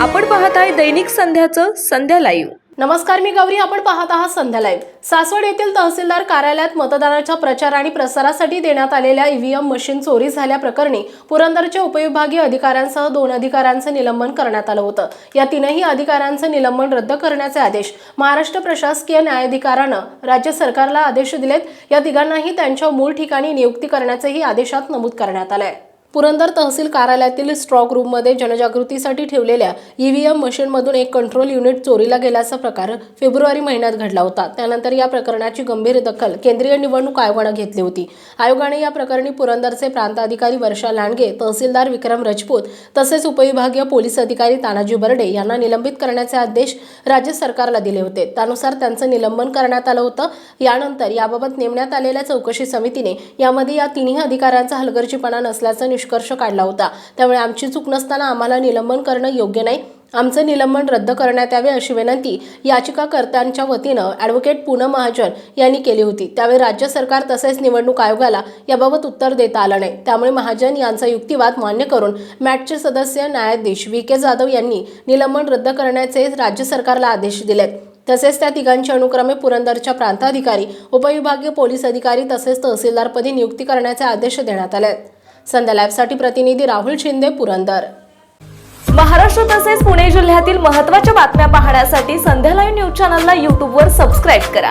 आपण पाहताय दैनिक संध्याचं संध्या लाईव्ह नमस्कार मी गौरी. आपण पाहत आहात संध्या लाईव्ह सासवड येथील तहसीलदार कार्यालयात मतदानाच्या प्रचार आणि प्रसारासाठी देण्यात आलेल्या ईव्हीएम मशीन चोरी झाल्याप्रकरणी पुरंदरच्या उपविभागीय अधिकाऱ्यांसह दोन अधिकाऱ्यांचं निलंबन करण्यात आलं होतं. या तीनही अधिकाऱ्यांचं निलंबन रद्द करण्याचे आदेश महाराष्ट्र प्रशासकीय न्यायाधिकारानं राज्य सरकारला आदेश दिलेत. या तिघांनाही त्यांच्या मूळ ठिकाणी नियुक्ती करण्याचेही आदेशात नमूद करण्यात आलं आहे पुरंदर तहसील कार्यालयातील स्ट्रॉक रूममध्ये जनजागृतीसाठी ठेवलेल्या ईव्हीएम मशीनमधून एक कंट्रोल युनिट चोरीला गेल्याचा प्रकार फेब्रुवारी महिन्यात घडला होता. त्यानंतर या प्रकरणाची गंभीर दखल केंद्रीय निवडणूक आयोगानं घेतली होती. आयोगाने या प्रकरणी पुरंदरचे प्रांताधिकारी वर्षा लांडगे तहसीलदार विक्रम राजपूत तसेच उपविभागीय पोलीस अधिकारी तानाजी बर्डे यांना निलंबित करण्याचे आदेश राज्य सरकारला दिले होते. त्यानुसार त्यांचं निलंबन करण्यात आलं होतं. यानंतर याबाबत नेमण्यात आलेल्या चौकशी समितीने यामध्ये या तिन्ही अधिकाऱ्यांचा हलगर्जीपणा नसल्याचं निष्कर्ष काढला होता. त्यामुळे आमची चूक नसताना आम्हाला निलंबन करणं योग्य नाही. आमचं निलंबन रद्द करण्यात यावे अशी विनंती याचिकाकर्त्यांच्या वतीनं ॲडव्होकेट पूनम महाजन यांनी केली होती. त्यावेळी राज्य सरकार तसेच निवडणूक आयोगाला याबाबत उत्तर देता आलं नाही. त्यामुळे महाजन यांचा युक्तिवाद मान्य करून मॅटचे सदस्य न्यायाधीश व्ही. के. जाधव यांनी निलंबन रद्द करण्याचे राज्य सरकारला आदेश दिलेत. तसेच त्या तिघांची अनुक्रमे पुरंदरच्या प्रांताधिकारी उपविभागीय पोलीस अधिकारी तसेच तहसीलदारपदी नियुक्ती करण्याचे आदेश देण्यात आले आहेत संध्या लाईव्हसाठी प्रतिनिधी राहुल शिंदे पुरंदर. महाराष्ट्र तसेच पुणे जिल्ह्यातील महत्त्वाच्या बातम्या पाहण्यासाठी संध्या लाईव्ह न्यूज चॅनलला यूट्यूबवर सबस्क्राईब करा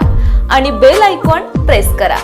आणि बेल आयकॉन प्रेस करा.